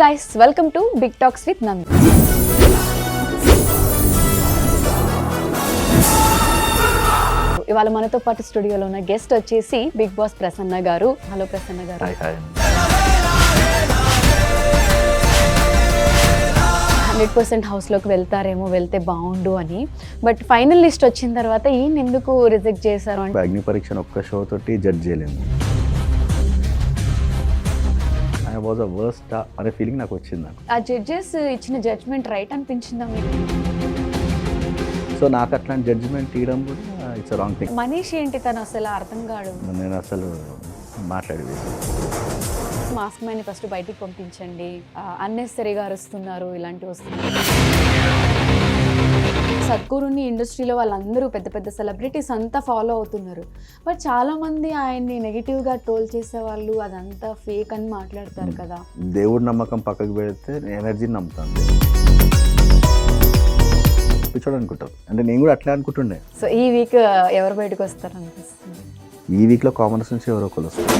Guys welcome to big talks with Nandu ఇవాళ మనతో పాటు స్టూడియోలో ఉన్న గెస్ట్ వచ్చేసి బిగ్ బాస్ ప్రసన్న గారు. హలో ప్రసన్న గారు. హండ్రెడ్ పర్సెంట్ హౌస్లోకి వెళ్తారేమో వెళ్తే బాగుండు అని. బట్ ఫైనల్ లిస్ట్ వచ్చిన తర్వాత ఈయన ఎందుకు రిజెక్ట్ చేశారు? అంటే అగ్ని పరీక్షను ఒక్క షో తోటి జడ్జ్ చేయలేము. వాజ్ అ వర్స్ట్ అనే ఫీలింగ్ నాకు వచ్చింది నాకు. ఆ జడ్జెస్ ఇచ్చిన జడ్జ్మెంట్ రైట్ అనిపించిందా మీకు? సో నాకు అట్లాంటి జడ్జిమెంట్ తీయడం కూడా ఇట్స్ రాంగ్ థింగ్ మనీష్ ఏంటి తను అసలు అర్థం కాడు? నేను అసలు మాట్లాడేది. మాస్క్ మ్యాన్ని ఫస్ట్ బయటికి పంపించండి. అన్నెసరీగా అరుస్తున్నారు ఇలాంటివి వస్తున్నాయి సద్గురుని ఇండస్ట్రీలో వాళ్ళందరూ పెద్ద పెద్ద సెలబ్రిటీస్ అంతా ఫాలో అవుతున్నారు. బట్ చాలా మంది ఆయన్ని నెగిటివ్గా ట్రోల్ చేసే వాళ్ళు అదంతా ఫేక్ అని మాట్లాడతారు కదా. దేవుడి నమ్మకం పక్కకు పెడితే ఎనర్జీని నమ్ముతాను. పిచ్చోడు అనుకుంటారు అంటే నేను కూడా అట్లే అనుకుంటుండే. సో ఈ వీక్ ఎవరు బయటకు వస్తారు అనిపిస్తుంది ఈ వీక్లో కామర్స్ నుంచి ఎవరో ఒకరు వస్తారు.